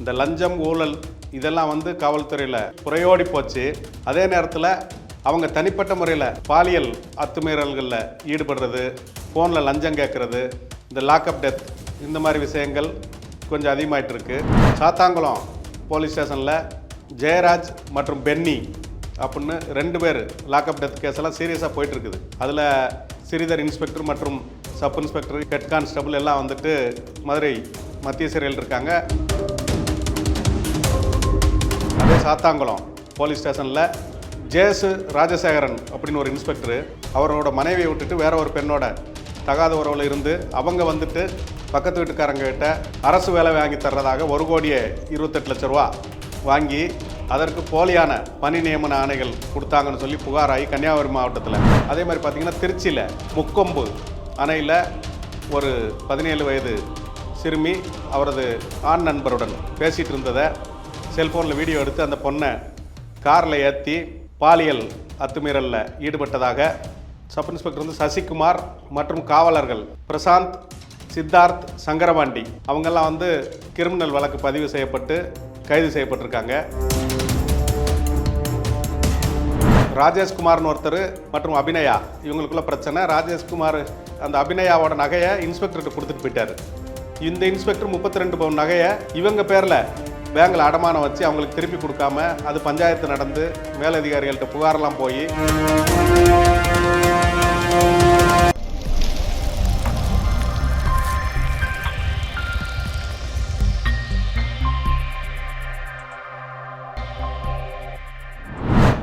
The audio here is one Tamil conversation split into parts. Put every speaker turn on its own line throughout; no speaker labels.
இந்த லஞ்சம் ஊழல் இதெல்லாம் வந்து காவல்துறையில் புறையோடி போச்சு. அதே நேரத்தில் அவங்க தனிப்பட்ட முறையில் பாலியல் அத்துமீறல்களில் ஈடுபடுறது ஃபோனில் லஞ்சம் கேட்குறது இந்த லாக்அப் டெத் இந்த மாதிரி விஷயங்கள் கொஞ்சம் அதிகமாயிட்டு இருக்கு. சாத்தாங்குளம் போலீஸ் ஸ்டேஷனில் ஜெயராஜ் மற்றும் பென்னி அப்படின்னு ரெண்டு பேர் லாக்அப் டெத் கேஸ் எல்லாம் சீரியஸாக போயிட்டுருக்குது அதில் சிறிதர் இன்ஸ்பெக்டர் மற்றும் சப் இன்ஸ்பெக்டர் ஹெட் கான்ஸ்டபிள் எல்லாம் வந்துட்டு மதுரை மத்திய சிறையில் இருக்காங்க. சாத்தாங்குளம் போலீஸ் ஸ்டேஷனில் ஜேசு ராஜசேகரன் அப்படின்னு ஒரு இன்ஸ்பெக்டரு அவரோட மனைவியை விட்டுட்டு வேற ஒரு பெண்ணோட தகாத உறவில் இருந்து அவங்க வந்துட்டு பக்கத்து வீட்டுக்காரங்க கிட்ட அரசு வேலை வாங்கி தர்றதாக ஒரு கோடியே இருபத்தெட்டு லட்ச ரூபா வாங்கி அதற்கு போலியான பணி நியமன ஆணைகள் கொடுத்தாங்கன்னு சொல்லி புகாராகி கன்னியாகுமரி மாவட்டத்தில். அதே மாதிரி பார்த்திங்கன்னா திருச்சியில் முக்கொம்பு அணையில் ஒரு பதினேழு வயது சிறுமி அவரது ஆண் நண்பருடன் பேசிகிட்டு இருந்ததை செல்ஃபோனில் வீடியோ எடுத்து அந்த பொண்ணை காரில் ஏற்றி பாலியல் அத்துமீறலில் ஈடுபட்டதாக சப் இன்ஸ்பெக்டர் வந்து சசிகுமார் மற்றும் காவலர்கள் பிரசாந்த் சித்தார்த் சங்கரபாண்டி அவங்கெல்லாம் வந்து கிரிமினல் வழக்கு பதிவு செய்யப்பட்டு கைது செய்யப்பட்டிருக்காங்க. ராஜேஷ்குமார்னு ஒருத்தர் மற்றும் அபிநயா இவங்களுக்குள்ள பிரச்சனை. ராஜேஷ்குமார் அந்த அபிநயாவோட நகையை இன்ஸ்பெக்டர்கிட்ட கொடுத்துட்டு போயிட்டார். இந்த இன்ஸ்பெக்டர் முப்பத்தி ரெண்டு பவுன் நகையை இவங்க பேரில் பேங்கில் அடமானம் வச்சு அவங்களுக்கு திருப்பி கொடுக்காம அது பஞ்சாயத்து நடந்து மேலதிகாரிகள்கிட்ட புகாரெல்லாம் போய்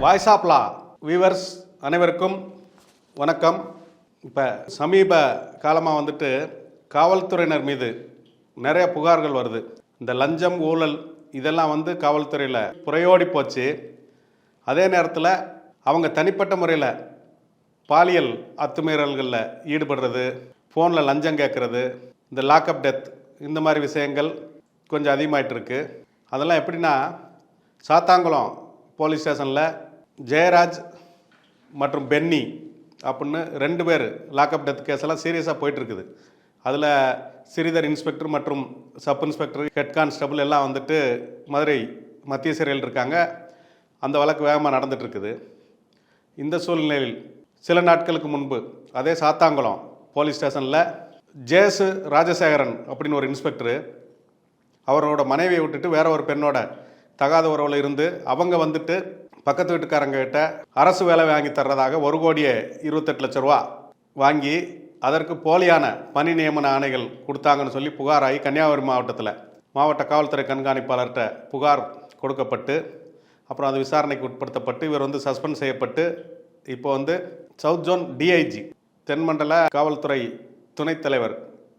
வாய்ஸ் ஆஃப் வியூவர்ஸ் அனைவருக்கும் வணக்கம். இப்போ சமீப காலமாக வந்துட்டு காவல்துறையினர் மீது நிறைய புகார்கள் வருது. இந்த லஞ்சம் ஊழல் இதெல்லாம் வந்து காவல்துறையில் புறையோடி போச்சு. அதே நேரத்தில் அவங்க தனிப்பட்ட முறையில் பாலியல் அத்துமீறல்களில் ஈடுபடுறது ஃபோனில் லஞ்சம் கேட்குறது இந்த லாக்அப் டெத் இந்த மாதிரி விஷயங்கள் கொஞ்சம் அதிகமாயிட்டு இருக்கு அதெல்லாம் எப்படின்னா சாத்தாங்குளம் போலீஸ் ஸ்டேஷனில் ஜெயராஜ் மற்றும் பென்னி அப்படின்னு ரெண்டு பேர் லாக்அப் டெத் கேஸ் எல்லாம் சீரியஸாக போயிட்டு இருக்குது அதில் சிறிதர் இன்ஸ்பெக்டர் மற்றும் சப் இன்ஸ்பெக்டர் ஹெட் கான்ஸ்டபுள் எல்லாம் வந்துட்டு மதுரை மத்திய சிறையில் இருக்காங்க. அந்த வழக்கு வேகமாக நடந்துகிட்ருக்குது இருக்குது இந்த சூழ்நிலையில் சில நாட்களுக்கு முன்பு அதே சாத்தாங்குளம் போலீஸ் ஸ்டேஷனில் ஜேசு ராஜசேகரன் அப்படின்னு ஒரு இன்ஸ்பெக்டரு அவரோட மனைவியை விட்டுட்டு வேற ஒரு பெண்ணோட தகாத உறவில் இருந்து அவங்க வந்துட்டு பக்கத்து வீட்டுக்காரங்க கிட்ட அரசு வேலை வாங்கி தர்றதாக ஒரு கோடியே இருபத்தெட்டு லட்ச ரூபா வாங்கி அதற்கு போலியான பணி நியமன ஆணைகள் கொடுத்தாங்கன்னு சொல்லி புகாராகி கன்னியாகுமரி மாவட்டத்தில் மாவட்ட காவல்துறை கண்காணிப்பாளர்கிட்ட புகார் கொடுக்கப்பட்டு அப்புறம் அது விசாரணைக்கு உட்படுத்தப்பட்டு இவர் வந்து சஸ்பெண்ட் செய்யப்பட்டு இப்போ வந்து சவுத் ஜோன் டிஐஜி தென்மண்டல காவல்துறை துணைத் தலைவர்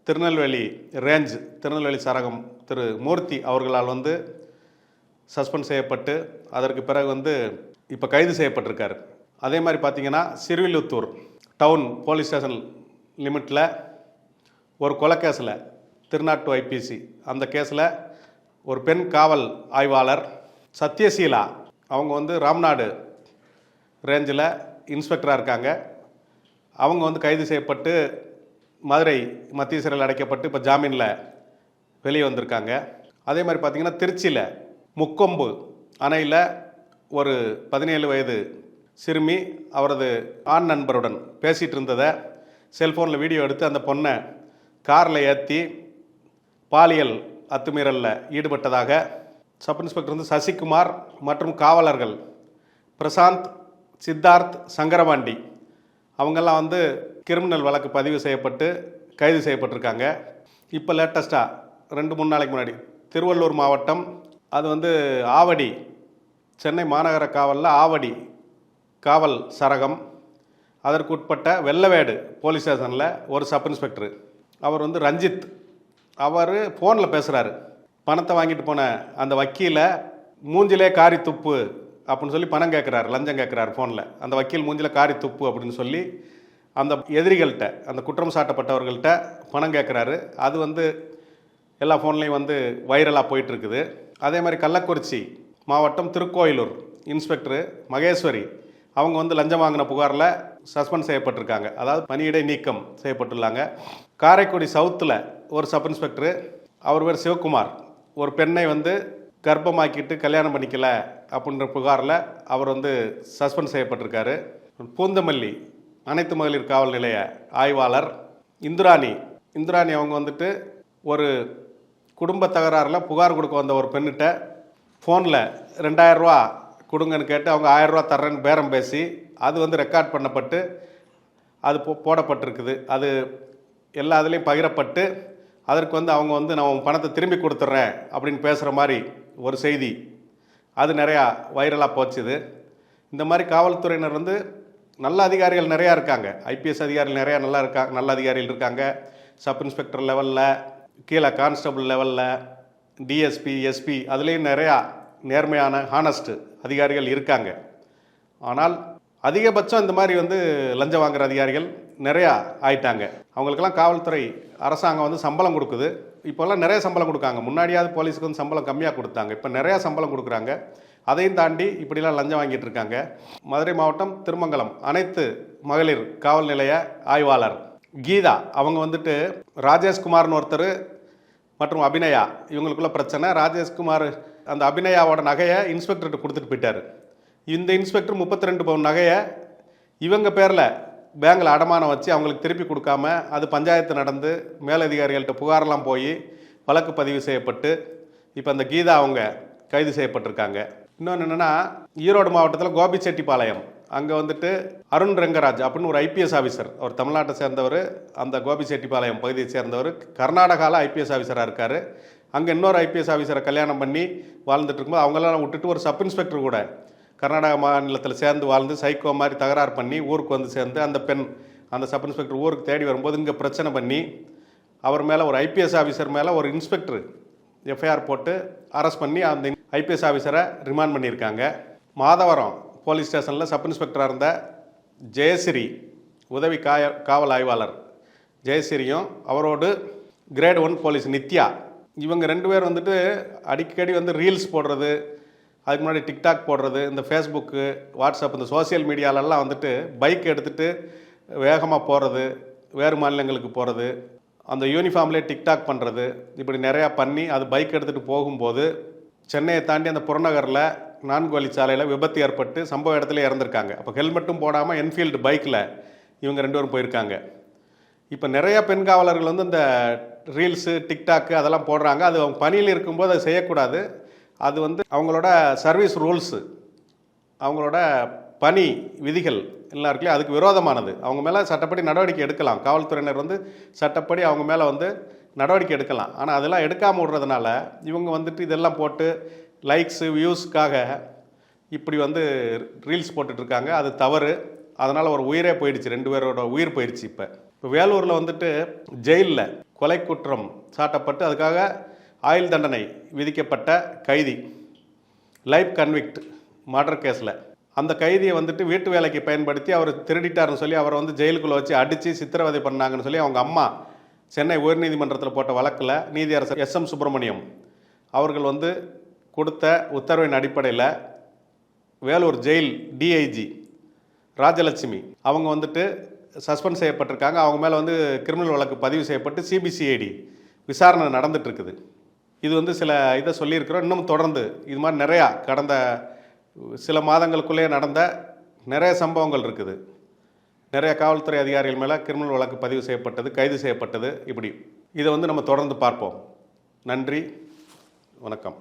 திருநெல்வேலி ரேஞ்ச் திருநெல்வேலி சரகம் திரு மூர்த்தி அவர்களால் வந்து சஸ்பெண்ட் செய்யப்பட்டு அதற்கு பிறகு வந்து இப்போ கைது செய்யப்பட்டிருக்கார். அதே மாதிரி பார்த்தீங்கன்னா சிறுவில்லுத்தூர் டவுன் போலீஸ் ஸ்டேஷன் லிமிட்டில் ஒரு கொலை கேஸில் திருநாட்டு ஐபிசி. அந்த கேஸில் ஒரு பெண் காவல் ஆய்வாளர் சத்யசீலா. அவங்க வந்து ராம்நாடு ரேஞ்சில் இன்ஸ்பெக்டராக இருக்காங்க. அவங்க வந்து கைது செய்யப்பட்டு மதுரை மத்திய சிறையில் அடைக்கப்பட்டு இப்போ ஜாமீனில் வெளியே வந்திருக்காங்க. அதே மாதிரி பார்த்திங்கன்னா திருச்சியில் முக்கொம்பு அணையில் ஒரு பதினேழு வயது சிறுமி அவரது ஆண் நண்பருடன் பேசிகிட்டு இருந்ததை செல்ஃபோனில் வீடியோ எடுத்து அந்த பொண்ணை காரில் ஏற்றி பாலியல் அத்துமீறலில் ஈடுபட்டதாக சப் இன்ஸ்பெக்டர் வந்து சசிகுமார் மற்றும் காவலர்கள் பிரசாந்த் சித்தார்த் சங்கரபாண்டி அவங்கெல்லாம் வந்து கிரிமினல் வழக்கு பதிவு செய்யப்பட்டு கைது செய்யப்பட்டிருக்காங்க. இப்போ லேட்டஸ்ட்டாக ரெண்டு மூணு நாளைக்கு முன்னாடி திருவள்ளூர் மாவட்டம் அது வந்து ஆவடி சென்னை மாநகர காவலில் ஆவடி காவல் சரகம் அதற்கு உட்பட்ட வெள்ளவேடு போலீஸ் ஸ்டேஷனில் ஒரு சப் இன்ஸ்பெக்டர் அவர் வந்து ரஞ்சித். அவர் ஃபோனில் பேசுகிறாரு பணத்தை வாங்கிட்டு போன அந்த வக்கீலை மூஞ்சிலே காரி துப்பு அப்படின்னு சொல்லி பணம் கேட்குறாரு லஞ்சம் கேட்குறாரு ஃபோனில் அந்த வக்கீல் மூஞ்சில் காரி துப்பு அப்படின்னு சொல்லி அந்த எதிரிகள்கிட்ட அந்த குற்றம் சாட்டப்பட்டவர்கள்ட்ட பணம் கேட்குறாரு அது வந்து எல்லா ஃபோன்லேயும் வந்து வைரலாக போயிட்டுருக்குது. அதே மாதிரி கள்ளக்குறிச்சி மாவட்டம் திருக்கோயிலூர் இன்ஸ்பெக்டர் மகேஸ்வரி. அவங்க வந்து லஞ்சம் வாங்கின புகாரில் சஸ்பெண்ட் செய்யப்பட்டிருக்காங்க. அதாவது பணியிடை நீக்கம் செய்யப்பட்டுள்ளாங்க. காரைக்குடி சவுத்தில் ஒரு சப் இன்ஸ்பெக்டர் அவர் பேர் சிவகுமார். ஒரு பெண்ணை வந்து கர்ப்பமாக்கிட்டு கல்யாணம் பண்ணிக்கல அப்படின்ற புகாரில் அவர் வந்து சஸ்பெண்ட் செய்யப்பட்டிருக்காரு. பூந்தமல்லி அனைத்து மகளிர் காவல் நிலைய ஆய்வாளர் இந்துராணி. இந்துராணி அவங்க வந்துட்டு ஒரு குடும்ப தகராறில் புகார் கொடுக்க வந்த ஒரு பெண்ணிட்ட ஃபோனில் ரெண்டாயிரரூவா கொடுங்கன்னு கேட்டு அவங்க ஆயிரரூவா தர்றேன்னு பேரம் பேசி அது வந்து ரெக்கார்ட் பண்ணப்பட்டு அது போ போடப்பட்டிருக்குது. அது எல்லா இதுலேயும் பகிரப்பட்டு அதற்கு வந்து அவங்க வந்து நான் உன் பணத்தை திரும்பி கொடுத்துட்றேன் அப்படின்னு பேசுகிற மாதிரி ஒரு செய்தி. அது நிறையா வைரலாக போச்சுது. இந்த மாதிரி காவல்துறையினர் வந்து நல்ல அதிகாரிகள் நிறையா இருக்காங்க. ஐபிஎஸ் அதிகாரிகள் நிறையா நல்லா இருக்காங்க நல்ல அதிகாரிகள் இருக்காங்க. சப் இன்ஸ்பெக்டர் லெவலில் கீழே கான்ஸ்டபிள் லெவலில் டிஎஸ்பி எஸ்பி அதுலேயும் நிறையா நேர்மையான ஹானஸ்ட்டு அதிகாரிகள் இருக்காங்க. ஆனால் அதிகபட்சம் இந்த மாதிரி வந்து லஞ்சம் வாங்குற அதிகாரிகள் நிறையா ஆயிட்டாங்க. அவங்களுக்கெல்லாம் காவல்துறை அரசாங்கம் வந்து சம்பளம் கொடுக்குது. இப்போல்லாம் நிறைய சம்பளம் கொடுக்காங்க. முன்னாடியாவது போலீஸுக்கு வந்து சம்பளம் கம்மியாக கொடுத்தாங்க. இப்போ நிறையா சம்பளம் கொடுக்குறாங்க. அதையும் தாண்டி இப்படிலாம் லஞ்சம் வாங்கிட்டு இருக்காங்க. மதுரை மாவட்டம் திருமங்கலம் அனைத்து மகளிர் காவல் நிலைய ஆய்வாளர் கீதா. அவங்க வந்துட்டு ராஜேஷ்குமார்னு ஒருத்தர் மற்றும் அபிநயா. இவங்களுக்குள்ள பிரச்சனை. ராஜேஷ்குமார் அந்த அபிநயாவோட நகையை இன்ஸ்பெக்டர்கிட்ட கொடுத்துட்டு போயிட்டார். இந்த இன்ஸ்பெக்டர் முப்பத்தி ரெண்டு பவுன் நகையை இவங்க பேரில் பேங்கில் அடமானம் வச்சு அவங்களுக்கு திருப்பி கொடுக்காம அது பஞ்சாயத்து நடந்து மேலதிகாரிகள்கிட்ட புகாரெல்லாம் போய் வழக்கு பதிவு செய்யப்பட்டு இப்போ அந்த கீதா அவங்க கைது செய்யப்பட்டிருக்காங்க. இன்னொன்று என்னென்னா ஈரோடு மாவட்டத்தில் கோபிச்செட்டிப்பாளையம். அங்கே வந்துட்டு அருண் ரெங்கராஜ் அப்படின்னு ஒரு ஐபிஎஸ் ஆஃபீஸர் அவர் தமிழ்நாட்டை சேர்ந்தவர் அந்த கோபிச்செட்டிப்பாளையம் பகுதியை சேர்ந்தவர் கர்நாடகாவில் ஐபிஎஸ் ஆஃபீஸராக இருக்கார். அங்கே இன்னொரு ஐபிஎஸ் ஆஃபீஸரை கல்யாணம் பண்ணி வாழ்ந்துட்டு இருக்கும்போது அவங்களெல்லாம் விட்டுட்டு ஒரு சப் இன்ஸ்பெக்டர் கூட. கர்நாடக மாநிலத்தில் சேர்ந்து வாழ்ந்து சைக்கோ மாதிரி தகராறு பண்ணி ஊருக்கு வந்து சேர்ந்து அந்த பெண் அந்த சப் இன்ஸ்பெக்டர் ஊருக்கு தேடி வரும்போது இங்கே பிரச்சனை பண்ணி அவர் மேலே ஒரு ஐபிஎஸ் ஆஃபீஸர் மேலே ஒரு இன்ஸ்பெக்டர் எஃப்ஐஆர் போட்டு அரெஸ்ட் பண்ணி அந்த ஐபிஎஸ் ஆஃபீஸரை ரிமாண்ட் பண்ணியிருக்காங்க. மாதவரம் போலீஸ் ஸ்டேஷனில் சப் இன்ஸ்பெக்டராக இருந்த ஜெயஸ்ரீ உதவி காய காவல் ஆய்வாளர் ஜெயஸ்ரீயும் அவரோடு கிரேட் ஒன் போலீஸ் நித்யா இவங்க ரெண்டு பேர் வந்துட்டு அடிக்கடி வந்து ரீல்ஸ் போடுறது அதுக்கு முன்னாடி டிக்டாக் போடுறது இந்த ஃபேஸ்புக்கு வாட்ஸ்அப் இந்த சோஷியல் மீடியாலெல்லாம் வந்துட்டு பைக் எடுத்துகிட்டு வேகமாக போகிறது வேறு மாநிலங்களுக்கு போகிறது அந்த யூனிஃபார்ம்லேயே டிக்டாக் பண்ணுறது இப்படி நிறையா பண்ணி அது பைக் எடுத்துகிட்டு போகும்போது சென்னையை தாண்டி அந்த புறநகரில் நான்கு வழிச்சாலையில் விபத்து ஏற்பட்டு சம்பவ இடத்துல இறந்துருக்காங்க. அப்போ ஹெல்மெட்டும் போடாமல் என்ஃபீல்டு பைக்கில் இவங்க ரெண்டு பேரும் போயிருக்காங்க. இப்போ நிறையா பெண் காவலர்கள் வந்து இந்த ரீல்ஸு டிக்டாக்கு அதெல்லாம் போடுறாங்க. அது அவங்க பணியில் இருக்கும்போது அதை செய்யக்கூடாது. அது வந்து அவங்களோட சர்வீஸ் ரூல்ஸு அவங்களோட பணி விதிகள் எல்லாம் இருக்குல்லையா அதுக்கு விரோதமானது. அவங்க மேலே சட்டப்படி நடவடிக்கை எடுக்கலாம். காவல்துறையினர் வந்து சட்டப்படி அவங்க மேலே வந்து நடவடிக்கை எடுக்கலாம். ஆனால் அதெல்லாம் எடுக்காமல் விடுறதுனால இவங்க வந்துட்டு இதெல்லாம் போட்டு லைக்ஸு வியூஸ்க்காக இப்படி வந்து ரீல்ஸ் போட்டுட்ருக்காங்க அது தவறு. அதனால் ஒரு உயிரே போயிடுச்சு. ரெண்டு பேரோட உயிர் போயிடுச்சு இப்போ. இப்போ வேலூரில் வந்துட்டு ஜெயிலில் கொலை குற்றம் சாட்டப்பட்டு அதுக்காக ஆயுள் தண்டனை விதிக்கப்பட்ட கைதி லைஃப் கன்விக்ட் மர்டர் கேஸில். அந்த கைதியை வந்துட்டு வீட்டு வேலைக்கு பயன்படுத்தி அவர் திருடிட்டாருன்னு சொல்லி அவரை வந்து ஜெயிலுக்குள்ளே வச்சு அடித்து சித்திரவதை பண்ணாங்கன்னு சொல்லி அவங்க அம்மா சென்னை உயர்நீதிமன்றத்தில் போட்ட வழக்கில் நீதியரசர் எஸ் எம் சுப்பிரமணியம் அவர்கள் வந்து கொடுத்த உத்தரவின் அடிப்படையில் வேலூர் ஜெயில் டிஐஜி ராஜலட்சுமி. அவங்க வந்துட்டு சஸ்பெண்ட் செய்யப்பட்டிருக்காங்க. அவங்க மேலே வந்து கிரிமினல் வழக்கு பதிவு செய்யப்பட்டு சிபிசிஐடி விசாரணை நடந்துகிட்ருக்குது இருக்குது இது வந்து சில இதை சொல்லியிருக்கிறோம். இன்னும் தொடர்ந்து இது மாதிரி நிறையா கடந்த சில மாதங்களுக்குள்ளேயே நடந்த நிறைய சம்பவங்கள் இருக்குது. நிறைய காவல்துறை அதிகாரிகள் மேலே கிரிமினல் வழக்கு பதிவு செய்யப்பட்டது கைது செய்யப்பட்டது இப்படி. இதை வந்து நம்ம தொடர்ந்து பார்ப்போம். நன்றி. வணக்கம்.